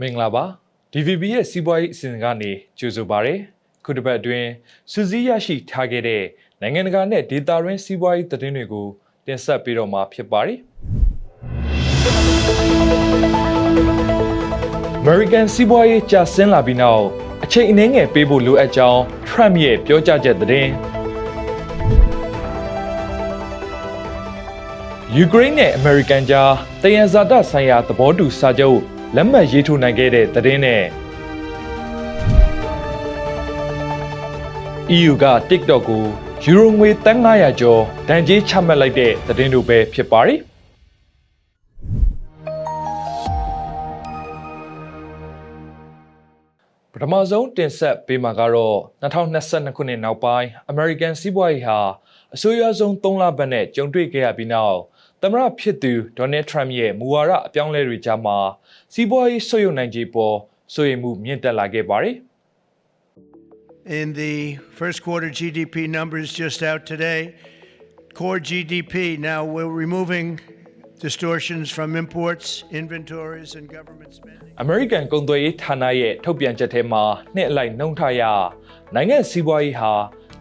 မင်္ဂလာပါ DVB ရဲ့စီးပွားရေးအစီအစဉ်ကနေကြိုဆိုပါရစေခုတစ်ပတ်အတွင်းစူးစီးရရှိထားခဲ့တဲ့နိုင်ငံတကာနဲ့ဒေသတွင်းစီးပွားရေးသတင်းတွေကိုတင်ဆက်ပေးတော့မှာဖြစ်ပါတယ် American စီးပွားရေးကျဆင်းလာပြီးနောက်အချိန်အနည်းငယ်ပေးဖို့လိုအပ်ကြောင်း Trump ရဲ့ပြောကြားချက်သတင်းယူကရိန်းနဲ့အမေရိကန်ကြားတယံဇာတဆိုင်ရာသဘောတူစာချုပ် လက်မှတ်ရေးထိုးနိုင်ခဲ့တဲ့သတင်းနဲ့ EU က TikTok ကိုယူရိုငွေ3,900ကျော်ဒဏ်ကြေးချမှတ်လိုက်တဲ့သတင်းတို့ပဲဖြစ်ပါတယ်။ပထမဆုံးတင်ဆက်ပေးမှာကတော့2022ခုနှစ်နောက်ပိုင်း American စီးပွားရေးဟာအဆိုးရွားဆုံး3လပတ်နဲ့ကြုံတွေ့ခဲ့ရပြီးနောက် သမရဖြစ်သူ Donald Trump ရဲ့မူဝါဒအပြောင်းလဲတွေကြားမှာစီးပွားရေးဆွေးရုံနိုင်ခြေပေါ်စိုးရိမ်မှုမြင့်တက်လာခဲ့ပါတယ်။ In the first quarter GDP numbers just out today, core GDP, now we're removing distortions from imports, inventories, and government spending. American ကုန်သွယ်ရေးဌာနရဲ့ထုတ်ပြန်ချက်ထဲမှာနှစ်အလိုက်နှုံထရနိုင်ငံစီးပွားရေးဟာ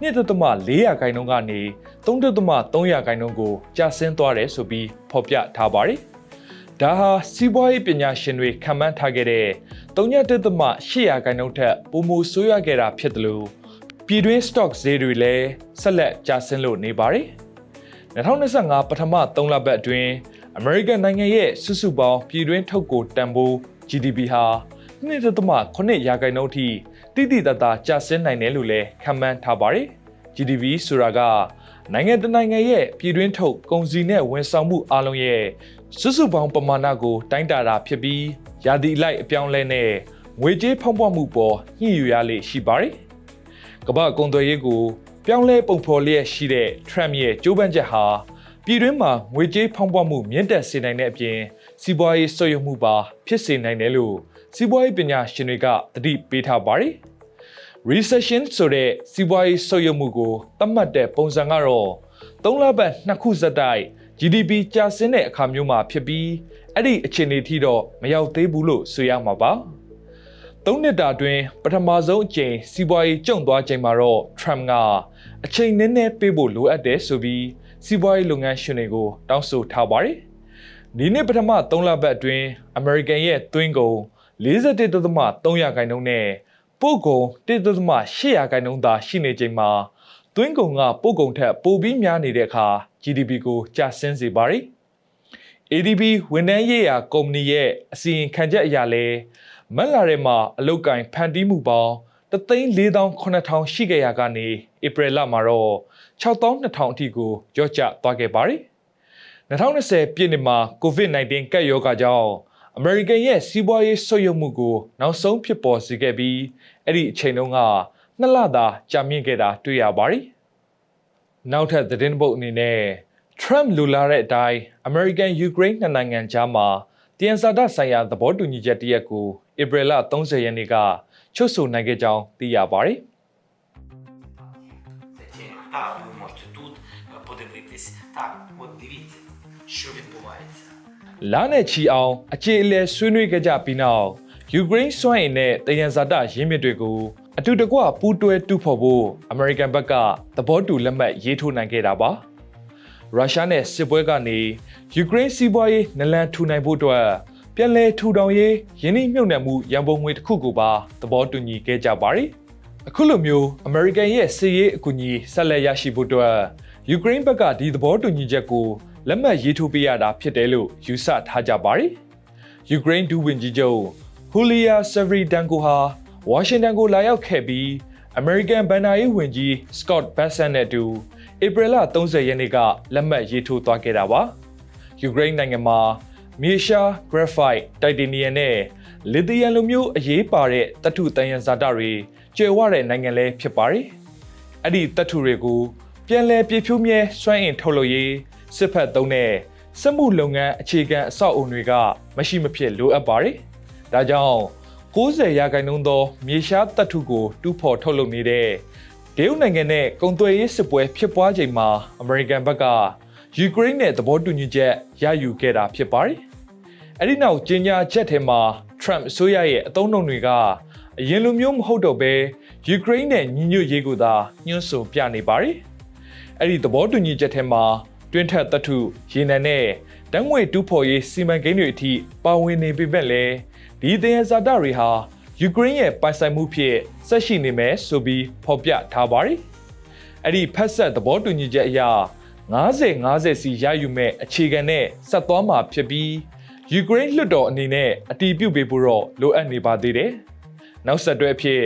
2.4ရာခိုင်နှုန်းကနေ3.3ရာခိုင်နှုန်းကိုကျဆင်းသွားတယ်ဆိုပြီးဖော်ပြထားပါတယ်။ဒါဟာစီးပွားရေးပညာရှင်တွေခံမှန်းထားခဲ့တဲ့3.8ရာခိုင်နှုန်းထက်ပိုမိုဆိုးရွားခဲ့တာဖြစ်တယ်လို့ပြည်တွင်း stock ဈေးတွေလည်းဆက်လက်ကျဆင်းလို့နေပါတယ်။2025ပထမ3လပတ်အတွင်း American နိုင်ငံရဲ့စုစုပေါင်းပြည်တွင်းထုတ်ကိုတန်ဖိုး GDP ဟာ2.8ရာခိုင်နှုန်းထိ တိတိတတ်တာကျဆင်းနိုင်တယ်လို့လည်းခန့်မှန်းထားပါတယ်။ GDP ဆိုတာကနိုင်ငံတစ်နိုင်ငံရဲ့ပြည်တွင်းထုတ်ကုန်စည်နဲ့ဝန်ဆောင်မှုအလုံးရဲ့စုစုပေါင်းပမာဏကိုတိုင်းတာတာဖြစ်ပြီးယာတီအလိုက်အပြောင်းလဲနဲ့ငွေကြေးဖောင်းပွမှုပေါ်ညှိယူရလေရှိပါတယ်။ကမ္ဘာကုန်သွယ်ရေးကိုပြောင်းလဲပုံဖော်လျက်ရှိတဲ့ Trump ရဲ့ကြိုးပမ်းချက်ဟာပြည်တွင်းမှာငွေကြေးဖောင်းပွမှုမြင့်တက်စေနိုင်တဲ့အပြင်စီးပွားရေးဆွေးရမှုပါဖြစ်စေနိုင်တယ်လို့ စီးပွားရေးပညာရှင်တွေကသတိပေးထားပါတယ်။ recession ဆိုတဲ့စီးပွားရေးဆွေးရမှုကိုသတ်မှတ်တဲ့ပုံစံကတော့3လပတ်နှစ်ခုစက်တိုက် GDP ကျဆင်းတဲ့အခါမျိုးမှာဖြစ်ပြီးအဲ့ဒီအခြေအနေထိတော့မရောက်သေးဘူးလို့ဆိုရမှာပါ။သုံးနှစ်တာအတွင်းပထမဆုံးအကြိမ်စီးပွားရေးကျုံသွားချိန်မှာတော့ Trump ကအချိန်နည်းနည်းပေးဖို့လိုအပ်တယ်ဆိုပြီးစီးပွားရေးလုပ်ငန်းရှင်တွေကိုတောင်းဆိုထားပါတယ်။ဒီနှစ်ပထမ3လပတ်အတွင်း American ရဲ့သွင်းကုန် 41.3ရာခိုင်နှုန်းနဲ့ပို့ကုန်1.8ရာခိုင်နှုန်းသာရှိနေချိန်မှာသွင်းကုန်ကပို့ကုန်ထက်ပိုပြီးများနေတဲ့အခါ GDP ကိုကျဆင်းစေပါတယ်။ ADP ဝန်ထမ်းရေးရာကုမ္ပဏီရဲ့အစီရင်ခံချက်အရလဲမက်လာထဲမှာအလုတ်ကင်ဖန်တီးမှုပေါင်း3,48000ရှိခဲ့ရကနေဧပြီလမှာတော့6,2000အထိကိုကျော့ကျသွားခဲ့ပါတယ်။2020ပြည့်နှစ်မှာ COVID-19 ကပ်ရောဂါကြောင့် အမေရိကန်ရဲ့စီးပွားရေးဆွေးရမှုကိုနောက်ဆုံးဖြစ်ပေါ်စေခဲ့ပြီးအဲ့ဒီအချိန်တုန်းကနှစ်လသာကြာမြင့်ခဲ့တာတွေ့ရပါတယ်။နောက်ထပ်သတင်းပုတ်အနေနဲ့ Trump လူလာတဲ့အတိုင်း American Ukraine နှစ်နိုင်ငံကြားမှာတယံဇာတဆိုင်ရာသဘောတူညီချက်တရက်ကိုဧပြီလ30ရက်နေ့ကချုပ်ဆိုနိုင်ခဲ့ကြောင်းသိရပါတယ်။ Так, ви можете тут е, подивитись. Так, от дивіться, що відбувається. လာနဲ့ချီအောင်အခြေအလဲဆွေးနွေးကြကြပြီးနောက်ယူကရိန်းစွမ်းအင်နဲ့တယံဇာတရင်းမြစ်တွေကိုအတူတကွပူးတွဲတူဖို့ဖို့အမေရိကန်ဘက်ကသဘောတူလက်မှတ်ရေးထိုးနိုင်ခဲ့တာပါရုရှားနဲ့စစ်ပွဲကနေယူကရိန်းစီးပွားရေးနလန်ထူနိုင်ဖို့အတွက်ပြန်လည်ထူထောင်ရေးယင်းနှိမ့်မြုပ်နှံမှုရန်ပုံငွေတစ်ခုကိုပါသဘောတူညီခဲ့ကြပါတယ်အခုလိုမျိုးအမေရိကန်ရဲ့စစ်ရေးအကူအညီဆက်လက်ရရှိဖို့အတွက်ယူကရိန်းဘက်ကဒီသဘောတူညီချက်ကို လက်မှတ်ရေးထိုးပေးရတာဖြစ်တယ်လို့ယူဆထားကြပါတယ်။ယူကရိန်းဒူဝင်ကြီးချုပ်ဟူလီယာဆဗရီဒန်ကိုဟာဝါရှင်တန်ကိုလာရောက်ခဲ့ပြီးအမေရိကန်ဘဏ္ဍာရေးဝန်ကြီးစကော့ဘတ်ဆန်နဲ့အတူဧပြီလ30ရက်နေ့ကလက်မှတ်ရေးထိုးသွားခဲ့တာပါ။ယူကရိန်းနိုင်ငံမှာမြေရှားဂရက်ဖိုက်တိုက်တီနီယမ်နဲ့လီသီယမ်လိုမျိုးအရေးပါတဲ့သတ္ထုတန်ရန်ဇာတတွေကျယ်ဝတဲ့နိုင်ငံလည်းဖြစ်ပါတယ်။အဲ့ဒီသတ္ထုတွေကိုပြန်လည်ပြည့်ဖြိုးမြဲစွမ်းအင်ထုတ်လုပ်ရေး စစ်ဖက်သုံးတဲ့စက်မှုလုပ်ငန်းအခြေခံအဆောက်အုံတွေကမရှိမဖြစ်လိုအပ်ပါတယ်။ဒါကြောင့်90ရာခိုင်နှုန်းသောမြေရှားတပ်ထုကိုတူးဖော်ထုတ်လုပ်နေတဲ့တရုတ်နိုင်ငံနဲ့ကုန်သွယ်ရေးစစ်ပွဲဖြစ်ပွားချိန်မှာအမေရိကန်ဘက်ကယူကရိန်းနဲ့သဘောတူညီချက်ရယူခဲ့တာဖြစ်ပါတယ်။အဲဒီနောက်ကြေညာချက်ထဲမှာ Trump အစိုးရရဲ့အသုံးနှုန်းတွေကအရင်လိုမျိုးမဟုတ်တော့ဘဲယူကရိန်းနဲ့ညီညွတ်ရေးကိုသာညှို့ဆိုပြနေပါတယ်။အဲ့ဒီသဘောတူညီချက်ထဲမှာ တွင်းထက်တထုရေနံနဲ့တန်းငွေတူးဖော်ရေးစီမံကိန်းတွေအထိပါဝင်နေပေမဲ့လည်းဒီသင်္ဇာတတွေဟာယူကရိန်းရဲ့ပိုင်ဆိုင်မှုဖြစ်ဆက်ရှိနေမယ်ဆိုပြီးဖော်ပြထားပါတယ်။အဲ့ဒီဖက်ဆက်သဘောတူညီချက်အရ90-50စီရယူမဲ့အခြေခံနဲ့ဆက်သွားမှာဖြစ်ပြီးယူကရိန်းလွှတ်တော်အနေနဲ့အတီးပြုတ်ပေးဖို့တော့လိုအပ်နေပါသေးတယ်။နောက်ဆက်တွဲအဖြစ်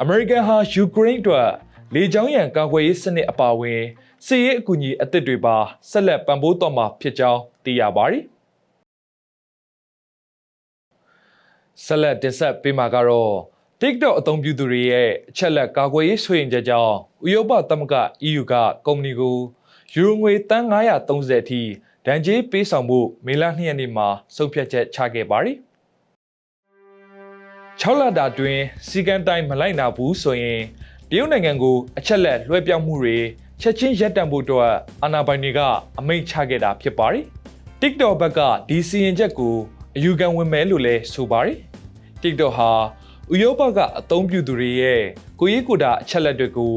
အမေရိကန်ဟာယူကရိန်းအတွက်လေကြောင်းရန်ကာကွယ်ရေးစနစ်အပါအဝင် စစ်ရေးအကူအညီအသစ်တွေပါဆက်လက်ပံ့ပိုးတော့မှာဖြစ်ကြောင်းသိရပါတယ်။ဆက်လက်တင်ဆက်ပေးမှာကတော့ TikTok အသုံးပြုသူတွေရဲ့အချက်လက်ကာကွယ်ရေးဆွေရင်ချက်ကြောင့်ဥရောပသမဂ္ဂ EU ကကုမ္ပဏီကိုယူရိုငွေတန်း930အထိဒဏ်ကြေးပေးဆောင်မှုမေလ2ရက်နေ့မှာဆုံးဖြတ်ချက်ချခဲ့ပါတယ်။6လတာတွင်စီကံတိုင်းမလိုက်နာဘူးဆိုရင်တရုတ်နိုင်ငံကိုအချက်လက်လွှဲပြောင်းမှုတွေ ချက်ချင်းရပ်တန့်ဖို့အတွက်အာဏာပိုင်တွေကအမိန့်ချခဲ့တာဖြစ်ပါတယ်။ TikTok ဘက်ကဒီစီရင်ချက်ကိုအယူခံဝင်မယ်လို့လည်းဆိုပါတယ်။ TikTok ဟာဥရောပကအသုံးပြုသူတွေရဲ့ကိုရေးကိုတာအချက်လက်တွေကို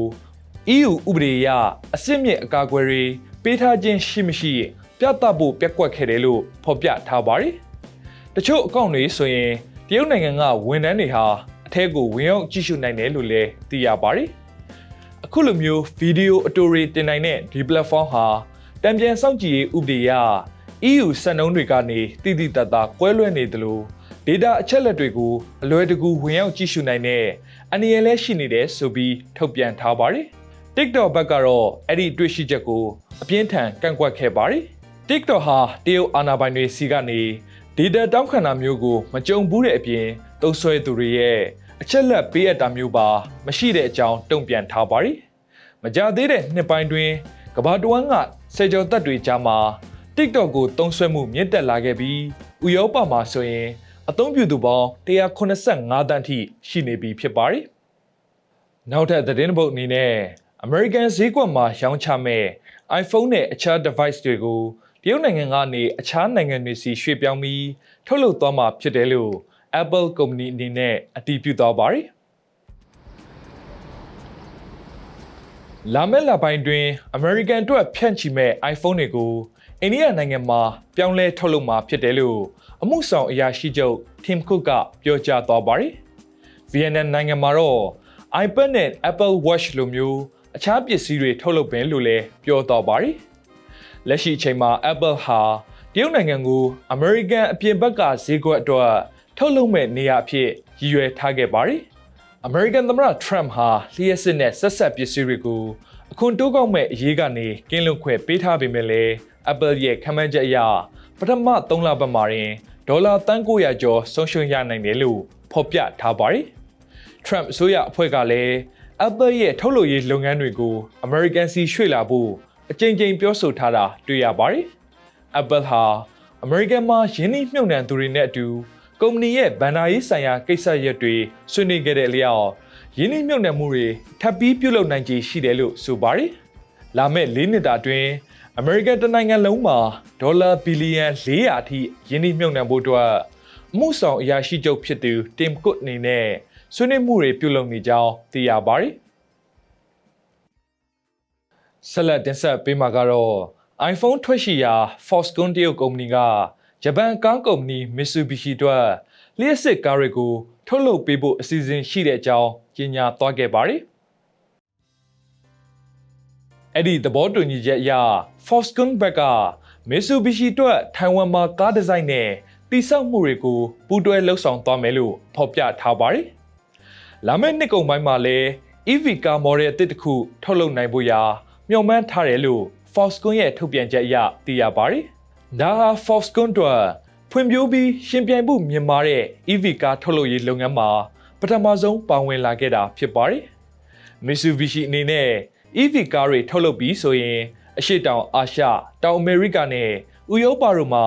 EU ဥပဒေအရအစစ်မြစ်အကာအကွယ်တွေပေးထားခြင်းရှိမရှိပြသဖို့ပြက်ကွက်ခဲ့တယ်လို့ဖော်ပြထားပါတယ်။တချို့အကောင့်တွေဆိုရင်တရုတ်နိုင်ငံကဝန်ထမ်းတွေဟာအထက်ကိုဝင်ရောက်ကြည့်ရှုနိုင်တယ်လို့လည်းသိရပါတယ်။ အခုလိုမျိုးဗီဒီယိုအတူတွေတင်နိုင်တဲ့ဒီ platform ဟာတံပြန်စောင့်ကြည့်ရေးဥပဒေအရ EU စံနှုန်းတွေကနေတည်တည်တတ်တာကွဲလွဲနေတယ်လို့ data အချက်လက်တွေကိုအလွယ်တကူဝင်ရောက်ကြည့်ရှုနိုင်တဲ့အနည်းလည်းရှိနေတယ်ဆိုပြီးထုတ်ပြန်ထားပါတယ်။ TikTok ဘက်ကတော့အဲ့ဒီတွေ့ရှိချက်ကိုအပြင်းထန်ကန့်ကွက်ခဲ့ပါတယ်။ TikTok ဟာတရုတ်အာဏာပိုင်တွေစီကနေ data တောင်းခံတာမျိုးကိုမကြုံဘူးတဲ့အပြင်တုံးဆွဲသူတွေရဲ့ အချက်လက်ပေးအပ်တာမျိုးပါ မရှိတဲ့အကြောင်းတုံ့ပြန်ထားပါတယ်။မကြသေးတဲ့နှစ်ပိုင်းတွင်ကမ္ဘာတဝန်းကဆယ်ကျော်သက်တွေကြားမှာ TikTok ကိုတုံးဆွဲမှုမြင့်တက်လာခဲ့ပြီးဥရောပမှာဆိုရင်အသုံးပြုသူပေါင်း185တန်းထိရှိနေပြီဖြစ်ပါတယ်။နောက်ထပ်သတင်းပုတ်အနေနဲ့ American ဈေးကွက်မှာရောင်းချမဲ့ iPhone နဲ့အခြား device တွေကိုတရုတ်နိုင်ငံကနေအခြားနိုင်ငံတွေစီရွှေ့ပြောင်းပြီးထုတ်လုပ်သွားမှာဖြစ်တယ်လို့ Apple ကုမ္ပဏီအနေနဲ့အတည်ပြုသွားပါတယ်။လာမယ့်လပိုင်းတွင် American အတွက်ဖြန့်ချီမဲ့ iPhone တွေကိုအိန္ဒိယနိုင်ငံမှာပြောင်းလဲထုတ်လုပ်မှာဖြစ်တယ်လို့အမှုဆောင်အရာရှိချုပ် Tim Cook ကပြောကြားသွားပါတယ်။ Vietnam နိုင်ငံမှာတော့ iPad နဲ့ Apple Watch လိုမျိုးအခြားပစ္စည်းတွေထုတ်လုပ်ပင်လို့လည်းပြောသွားပါတယ်။လက်ရှိအချိန်မှာ Apple ဟာတရုတ်နိုင်ငံကို American အပြင်ဘက်ကဈေးကွက်အတွက် ထုတ်လုပ်မဲ့နေရာအဖြစ်ရည်ရွယ်ထားခဲ့ပါတယ်။ American သမ္မတ Trump ဟာလျှက်စစ်နဲ့ဆက်ဆက်ပစ္စည်းတွေကိုအခွန်တိုးကောက်မဲ့အရေးကနေကင်းလွတ်ခွင့်ပေးထားပေမဲ့လည်း Apple ရဲ့ခန့်မှန်းချက်အရပထမ3လပတ်မှာရင်ဒေါ်လာတန်900ကျော်ဆုံးရှုံးရနိုင်တယ်လို့ဖော်ပြထားပါတယ်။ Trump အစိုးရအဖွဲ့ကလည်း Apple ရဲ့ထုတ်လုပ်ရေးလုပ်ငန်းတွေကို American စီရွှေ့လာဖို့အကြိမ်ကြိမ်ပြောဆိုထားတာတွေ့ရပါတယ်။ Apple ဟာ American မှာယင်းနှိမ့်မြုပ်နှံသူတွေနဲ့အတူ ကုမ္ပဏီရဲ့ဗန်နာရေးဆိုင်ရာကိစ္စရပ်တွေဆွေးနွေးခဲ့တဲ့အလျောက်ယင်းနှိမ့်မြုပ်နှံမှုတွေထပ်ပြီးပြုလုပ်နိုင်ခြေရှိတယ်လို့ဆိုပါတယ်။လာမယ့်၄နှစ်တာအတွင်းအမေရိကန်တနိုင်ငံလုံးမှာဒေါ်လာဘီလီယံ400အထိယင်းနှိမ့်မြုပ်နှံဖို့အတွက်အမှုဆောင်အရာရှိချုပ်ဖြစ်သူ Tim Cook အနေနဲ့ဆွေးနွေးမှုတွေပြုလုပ်နေကြောင်းသိရပါတယ်။ဆက်လက်တင်ဆက်ပေးမှာကတော့ iPhone ထွက်ရှိရာ Foxconn တရုတ်ကုမ္ပဏီက ဂျပန်ကားကုမ္ပဏီ Mitsubishi အတွက်လျှက်စစ်ကားတွေကိုထုတ်လုပ်ပေးဖို့အစီအစဉ်ရှိတဲ့အကြောင်းကြေညာသွားခဲ့ပါတယ်။အဲ့ဒီသဘောတူညီချက်အရ Foxconn ဘက်က Mitsubishi အတွက်ထိုင်ဝမ်မှာကားဒီဇိုင်းနဲ့တိစောက်မှုတွေကိုပူးတွဲလှုပ်ဆောင်သွားမယ်လို့ဖော်ပြထားပါတယ်။လာမယ့်နှစ်ကုန်ပိုင်းမှာလည်း EV ကား model အသစ်တစ်ခုထုတ်လုပ်နိုင်ဖို့ရာမျှော်မှန်းထားတယ်လို့ Foxconn ရဲ့ထုတ်ပြန်ချက်အရသိရပါတယ်။ ဒါဟာ Foxconn အတွက်ဖွံ့ဖြိုးပြီးရှင်ပြိုင်မှုမြင့်မားတဲ့ EV ကားထုတ်လုပ်ရေးလုပ်ငန်းမှာပထမဆုံးပါဝင်လာခဲ့တာဖြစ်ပါတယ်။ Mitsubishi အနေနဲ့ EV ကားတွေထုတ်လုပ်ပြီးဆိုရင်အရှိတောင်အာရှတောင်အမေရိကနဲ့ဥရောပတို့မှာ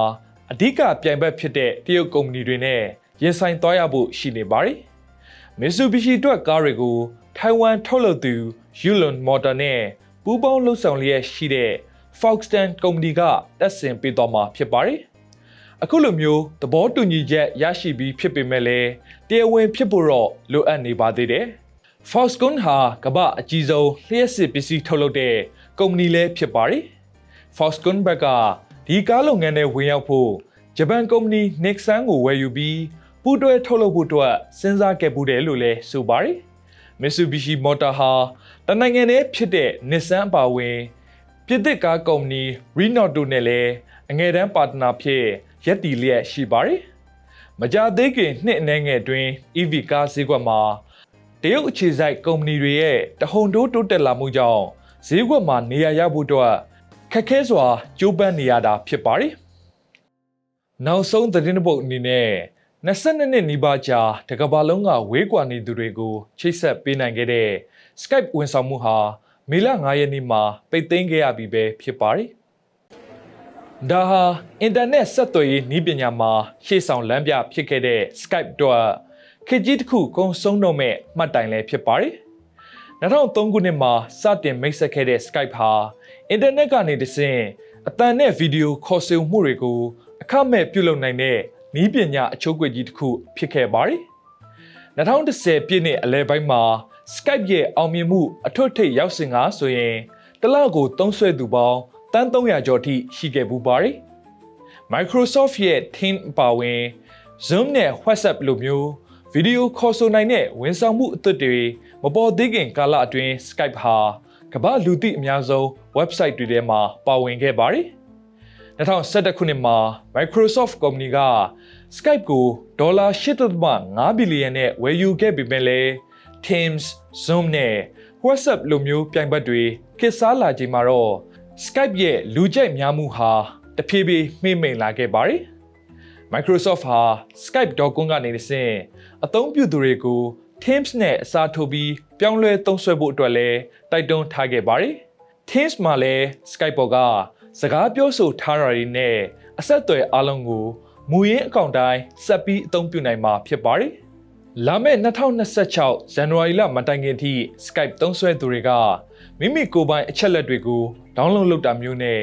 အဓိကပြိုင်ဘက်ဖြစ်တဲ့တရုတ်ကုမ္ပဏီတွေနဲ့ရင်ဆိုင်သွားရဖို့ရှိနေပါတယ်။ Mitsubishi အတွက်ကားတွေကိုထိုင်ဝမ်ထုတ်လုပ်သူ Yulon Motor နဲ့ပူးပေါင်းလှုပ်ဆောင်လျက်ရှိတဲ့ Foxconn ကုမ္ပဏီကတက်ဆင်ပေးသွားမှာဖြစ်ပါတယ်အခုလိုမျိုးသဘောတူညီချက်ရရှိပြီးဖြစ်ပေမဲ့လည်းတရားဝင်ဖြစ်ဖို့တော့လိုအပ်နေပါသေးတယ်။ Foxconn ဟာကမ္ဘာအကြီးဆုံးလျှက်စစ်ပစ္စည်းထုတ်လုပ်တဲ့ကုမ္ပဏီလည်းဖြစ်ပါတယ်။ Foxconn ဘက်ကဒီကားလုပ်ငန်းနဲ့ဝင်ရောက်ဖို့ဂျပန်ကုမ္ပဏီ Nixon ကိုဝယ်ယူပြီးပူးတွဲထုတ်လုပ်ဖို့အတွက်စဉ်းစားခဲ့ပူးတယ်လို့လည်းဆိုပါတယ်။ Mitsubishi Motor ဟာတနိုင်ငံတည်းဖြစ်တဲ့ Nissan အပါအဝင် ပြည်သစ်ကားကုမ္ပဏီ Renault တို့နဲ့လည်းအငယ်တန်းပါတနာဖြစ်ရပ်တည်လျက်ရှိပါတယ်။မကြသေးခင်နှစ်အနည်းငယ်အတွင်း EV ကားဈေးကွက်မှာတရုတ်အခြေစိုက်ကုမ္ပဏီတွေရဲ့တဟုန်တိုးတိုးတက်လာမှုကြောင့်ဈေးကွက်မှာနေရာရဖို့အတွက်ခက်ခဲစွာကြိုးပမ်းနေရတာဖြစ်ပါတယ်။နောက်ဆုံးသတင်းတစ်ပုဒ်အနေနဲ့22နှစ်နီးပါးကြာတကမ္ဘာလုံးကဝေးကွာနေသူတွေကိုချိတ်ဆက်ပေးနိုင်ခဲ့တဲ့ Skype ဝန်ဆောင်မှုဟာ မေလ9ရက်နေ့မှာပိတ်သိမ်းခဲ့ရပြီပဲဖြစ်ပါတယ်။ဒါဟာအင်တာနက်ဆက်သွယ်ရေးနည်းပညာမှာရှေ့ဆောင်လမ်းပြဖြစ်ခဲ့တဲ့ Skype တော့ခေတ်ကြီးတစ်ခုကုံဆုံးတော့မဲ့မှတ်တိုင်လည်းဖြစ်ပါတယ်။2003ခုနှစ်မှာစတင်မိတ်ဆက်ခဲ့တဲ့ Skype ဟာအင်တာနက်ကနေတဆင့်အတန်နဲ့ဗီဒီယိုခေါ်ဆိုမှုတွေကိုအခမဲ့ပြုလုပ်နိုင်တဲ့နည်းပညာအချိုးအကွေကြီးတစ်ခုဖြစ်ခဲ့ပါတယ်။2010ပြည့်နှစ်အလယ်ပိုင်းမှာ Skype ရဲ့အောင်မြင်မှုအထွတ်ထိပ်ရောက်စဉ်ကဆိုရင်တစ်လကိုသုံးစွဲသူပေါင်းတန်း300ကျော်ထိရှိခဲ့ပူပါတယ်။ Microsoft ရဲ့ Teams အပါအဝင် Zoom နဲ့ WhatsApp လိုမျိုးဗီဒီယိုခေါ်ဆိုနိုင်တဲ့ဝန်ဆောင်မှုအသစ်တွေမပေါ်သေးခင်ကာလအတွင်း Skype ဟာကမ္ဘာလူသိအများဆုံး website တွေထဲမှာပါဝင်ခဲ့ပါတယ်။2011ခုနှစ်မှာ Microsoft ကုမ္ပဏီက Skype ကိုဒေါ်လာ8.5ဘီလီယံနဲ့ဝယ်ယူခဲ့ပေမဲ့လည်း Teams, Zoom နဲ့ WhatsApp လိုမျိုးပြိုင်ဘက်တွေခေတ်စားလာချိန်မှာတော့ Skype ရဲ့လူကြိုက်များမှုဟာတဖြည်းဖြည်းမှိမ့်မိန်လာခဲ့ပါတယ်။ Microsoft ဟာ Skype.com ကနေတဆင့်အသုံးပြုသူတွေကို Teams နဲ့အစားထိုးပြီးပြောင်းလဲသုံးစွဲဖို့အတွက်လည်းတိုက်တွန်းထားခဲ့ပါတယ်။ Teams မှာလည်း Skype ပေါ်ကစကားပြောဆိုထားတာတွေနဲ့အဆက်အသွယ်အလုံးကိုမူရင်းအကောင့်တိုင်းဆက်ပြီးအသုံးပြုနိုင်မှာဖြစ်ပါတယ်။ လာမယ့်2026ဇန်နဝါရီလမတိုင်ခင်ထိ Skype သုံးစွဲသူတွေကမိမိကိုယ်ပိုင်အချက်လက်တွေကို download လုပ်တာမျိုးနဲ့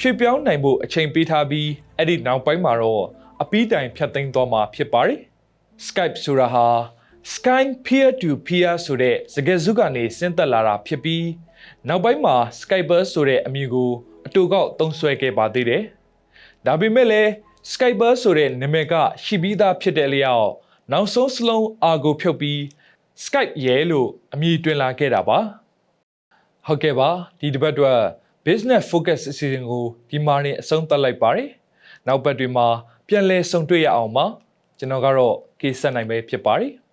ရွှေ့ပြောင်းနိုင်ဖို့အချိန်ပေးထားပြီးအဲ့ဒီနောက်ပိုင်းမှာတော့အပီးတိုင်ဖြတ်သိမ်းသွားမှာဖြစ်ပါတယ်။ Skype ဆိုတာဟာ Skype peer to peer ဆိုတဲ့စကားစုကနေဆင်းသက်လာတာဖြစ်ပြီးနောက်ပိုင်းမှာ Skyper ဆိုတဲ့အမည်ကိုအတူကောက်သုံးစွဲခဲ့ပါသေးတယ်။ဒါပေမဲ့လည်း Skyper ဆိုတဲ့နာမည်ကရှိပြီးသားဖြစ်တဲ့လျောက် နောက်ဆုံးစလုံးအာကိုဖြုတ်ပြီး Skype ရဲလို့အမည်တွင်လာခဲ့တာပါ။ဟုတ်ကဲ့ပါဒီတစ်ပတ်အတွက် business focus အစီအစဉ်ကိုဒီမှာနေအဆုံးသတ်လိုက်ပါတယ်။နောက်ပတ်တွေမှာပြန်လည်ဆုံတွေ့ရအောင်ပါ။ကျွန်တော်ကတော့ကေဆက်နိုင်ပဲဖြစ်ပါတယ်။